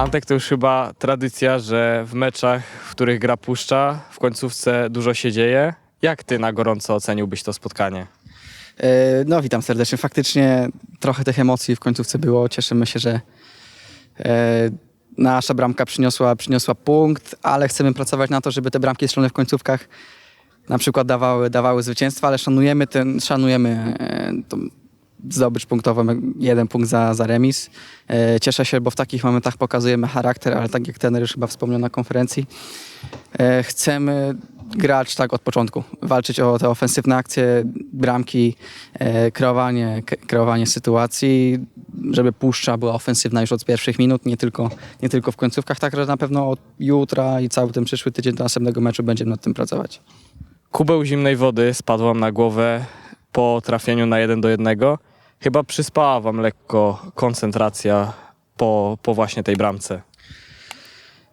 Antek to już chyba tradycja, że w meczach, w których gra puszcza, w końcówce dużo się dzieje. Jak ty na gorąco oceniłbyś to spotkanie? E, No, witam serdecznie. Faktycznie trochę tych emocji w końcówce było. Cieszymy się, że e, nasza bramka przyniosła, przyniosła punkt, ale chcemy pracować na to, żeby te bramki strzelone w końcówkach na przykład dawały, dawały zwycięstwa, ale szanujemy, ten, szanujemy e, tą zdobycz punktową, jeden punkt za, za remis. E, Cieszę się, bo w takich momentach pokazujemy charakter, ale tak jak trener już chyba wspomniał na konferencji, e, chcemy grać tak od początku, walczyć o te ofensywne akcje, bramki, e, kreowanie, kreowanie sytuacji, żeby puszcza była ofensywna już od pierwszych minut, nie tylko, nie tylko w końcówkach, także na pewno od jutra i cały ten przyszły tydzień do następnego meczu będziemy nad tym pracować. Kubeł zimnej wody spadł wam na głowę po trafieniu na 1 do 1. Chyba przyspała wam lekko koncentracja po, po właśnie tej bramce.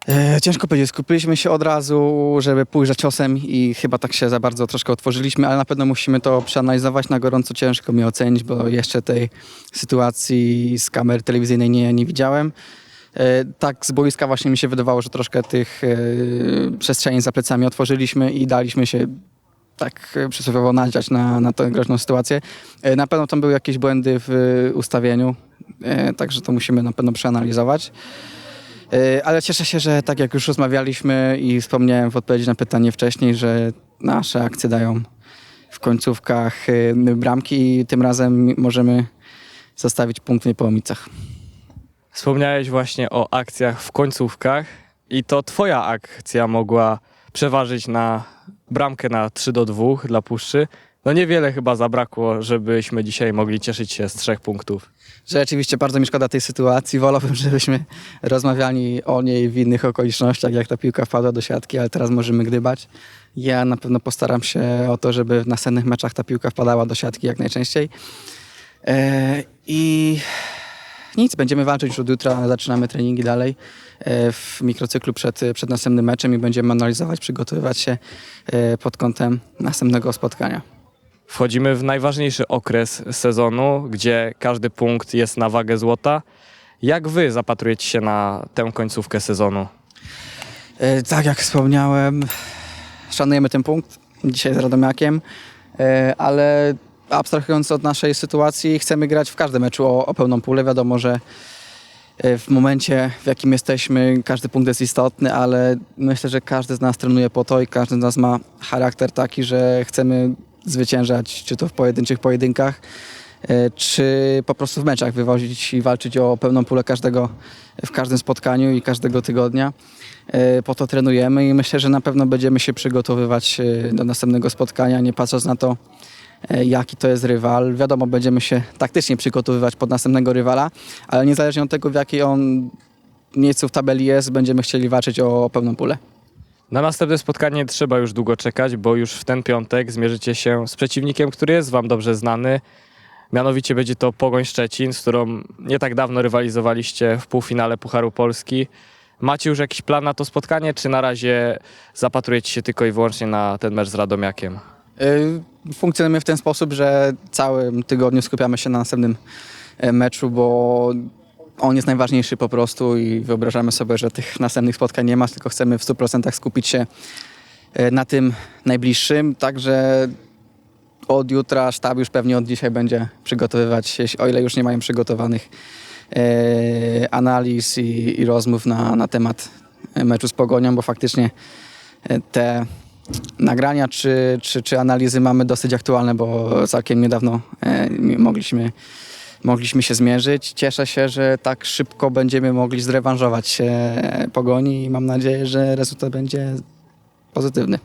E, ciężko powiedzieć, skupiliśmy się od razu, żeby pójść za ciosem i chyba tak się za bardzo troszkę otworzyliśmy, ale na pewno musimy to przeanalizować na gorąco, ciężko mi ocenić, bo jeszcze tej sytuacji z kamery telewizyjnej nie, nie widziałem. E, tak z boiska właśnie mi się wydawało, że troszkę tych e, przestrzeni za plecami otworzyliśmy i daliśmy się tak e, przysłowiowo nadziać na, na tę groźną sytuację. E, Na pewno tam były jakieś błędy w e, ustawieniu, także to musimy na pewno przeanalizować. Ale cieszę się, że tak jak już rozmawialiśmy i wspomniałem w odpowiedzi na pytanie wcześniej, że nasze akcje dają w końcówkach bramki i tym razem możemy zostawić punkt w Niepołomicach. Wspomniałeś właśnie o akcjach w końcówkach i to twoja akcja mogła przeważyć na bramkę na 3 do 2 dla Puszczy. No niewiele chyba zabrakło, żebyśmy dzisiaj mogli cieszyć się z trzech punktów. Rzeczywiście bardzo mi szkoda tej sytuacji. Wolałbym, żebyśmy rozmawiali o niej w innych okolicznościach, jak ta piłka wpadła do siatki, ale teraz możemy gdybać. Ja na pewno postaram się o to, żeby w następnych meczach ta piłka wpadała do siatki jak najczęściej. E, I nic, będziemy walczyć już od jutra, zaczynamy treningi dalej e, w mikrocyklu przed, przed następnym meczem i będziemy analizować, przygotowywać się e, pod kątem następnego spotkania. Wchodzimy w najważniejszy okres sezonu, gdzie każdy punkt jest na wagę złota. Jak wy zapatrujecie się na tę końcówkę sezonu? E, Tak jak wspomniałem, szanujemy ten punkt dzisiaj z Radomiakiem, e, ale abstrahując od naszej sytuacji, chcemy grać w każdym meczu o, o pełną pulę. Wiadomo, że e, w momencie, w jakim jesteśmy, każdy punkt jest istotny, ale myślę, że każdy z nas trenuje po to i każdy z nas ma charakter taki, że chcemy zwyciężać, czy to w pojedynczych pojedynkach, e, czy po prostu w meczach wywozić i walczyć o pełną pulę każdego w każdym spotkaniu i każdego tygodnia. E, Po to trenujemy i myślę, że na pewno będziemy się przygotowywać do następnego spotkania, nie patrząc na to, jaki to jest rywal. Wiadomo, będziemy się taktycznie przygotowywać pod następnego rywala, ale niezależnie od tego, w jakiej on miejscu w tabeli jest, będziemy chcieli walczyć o pełną pulę. Na następne spotkanie trzeba już długo czekać, bo już w ten piątek zmierzycie się z przeciwnikiem, który jest wam dobrze znany. Mianowicie będzie to Pogoń Szczecin, z którą nie tak dawno rywalizowaliście w półfinale Pucharu Polski. Macie już jakiś plan na to spotkanie, czy na razie zapatrujecie się tylko i wyłącznie na ten mecz z Radomiakiem? Y, Funkcjonujemy w ten sposób, że całym tygodniu skupiamy się na następnym e, meczu, bo on jest najważniejszy po prostu i wyobrażamy sobie, że tych następnych spotkań nie ma, tylko chcemy w 100% skupić się e, na tym najbliższym. Także od jutra sztab już pewnie od dzisiaj będzie przygotowywać się, o ile już nie mają przygotowanych e, analiz i, i rozmów na, na temat meczu z Pogonią, bo faktycznie te nagrania czy, czy, czy analizy mamy dosyć aktualne, bo całkiem niedawno e, mogliśmy, mogliśmy się zmierzyć. Cieszę się, że tak szybko będziemy mogli zrewanżować się Pogoni i mam nadzieję, że rezultat będzie pozytywny.